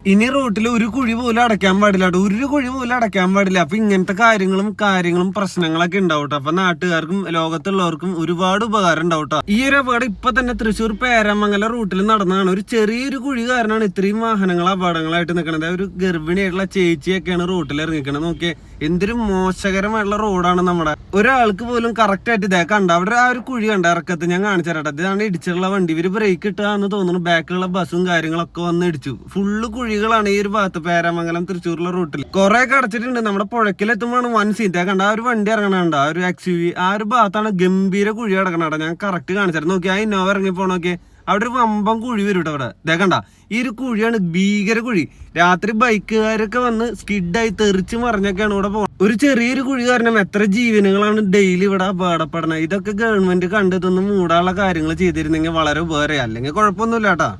ഇനി റോട്ടിൽ ഒരു കുഴി പോലും അടയ്ക്കാൻ പാടില്ല കേട്ടോ. ഒരു കുഴി പോലും അടയ്ക്കാൻ പാടില്ല. അപ്പൊ ഇങ്ങനത്തെ കാര്യങ്ങളും കാര്യങ്ങളും പ്രശ്നങ്ങളൊക്കെ ഉണ്ടാവും. അപ്പൊ നാട്ടുകാർക്കും ലോകത്തുള്ളവർക്കും ഒരുപാട് ഉപകാരം ഉണ്ടാവും. ഈ ഒരു അപകടം ഇപ്പൊ തന്നെ തൃശ്ശൂർ പേരാമംഗല റൂട്ടിൽ നടന്നതാണ്. ഒരു ചെറിയൊരു കുഴി കാരണമാണ് ഇത്രയും വാഹനങ്ങൾ അപകടങ്ങളായിട്ട് നിൽക്കുന്നത് ഒരു ഗർഭിണിയായിട്ടുള്ള ചേച്ചിയൊക്കെയാണ് റൂട്ടിൽ ഇറങ്ങിക്കണത് നോക്കിയേ. എന്തൊരു മോശകരമായിട്ടുള്ള റോഡാണ് നമ്മുടെ. ഒരാൾക്ക് പോലും കറക്റ്റ് ആയിട്ട് ഇതേ കണ്ട? അവിടെ ആ ഒരു കുഴി കണ്ട? ഇറക്കത്ത് ഞാൻ കാണിച്ചു ഇതാണ് ഇടിച്ചിട്ടുള്ള വണ്ടി. ഇവർ ബ്രേക്ക് ഇട്ടാന്ന് തോന്നുന്നു. ബാക്കിലുള്ള ബസ്സും കാര്യങ്ങളൊക്കെ വന്ന് ഇടിച്ചു. ഫുള്ള് കുഴികളാണ് ഈ ഒരു ഭാഗത്ത് പേരാമംഗലം തൃശ്ശൂരിലെ റൂട്ടിൽ കുറെ കടച്ചിട്ടുണ്ട്. നമ്മുടെ പുഴക്കിലെത്തുമ്പോഴാണ് വൺ സീറ്റ് കണ്ട? ആ ഒരു വണ്ടി ഇറങ്ങണണ്ട ആ ഒരു എക്സ് ആ ഒരു ഭാഗത്താണ് ഗംഭീര കുഴി കിടക്കണ ഞാൻ കറക്റ്റ് കാണിച്ചായിരുന്നു നോക്കി ആ ഇന്നോവ ഇറങ്ങി പോണോക്കെ അവിടെ ഒരു വമ്പം കുഴി വരും കേട്ടോ അവിടെ. ഇതേക്കണ്ട കണ്ട ഈ ഒരു കുഴിയാണ് ഭീകര കുഴി. രാത്രി ബൈക്കുകാരൊക്കെ വന്ന് സ്കിഡായി തെറിച്ച് മറിഞ്ഞൊക്കെയാണ് ഇവിടെ പോകുന്നത് ഒരു ചെറിയൊരു കുഴി കാരണം എത്ര ജീവനുകളാണ് ഡെയിലി ഇവിടെ അപകടപ്പെടുന്നത്. ഇതൊക്കെ ഗവൺമെന്റ് കണ്ടെത്തുന്ന മൂടാനുള്ള കാര്യങ്ങൾ ചെയ്തിരുന്നെങ്കിൽ വളരെ ഉപകാരമായി. അല്ലെങ്കിൽ കുഴപ്പമൊന്നുമില്ല കേട്ടാ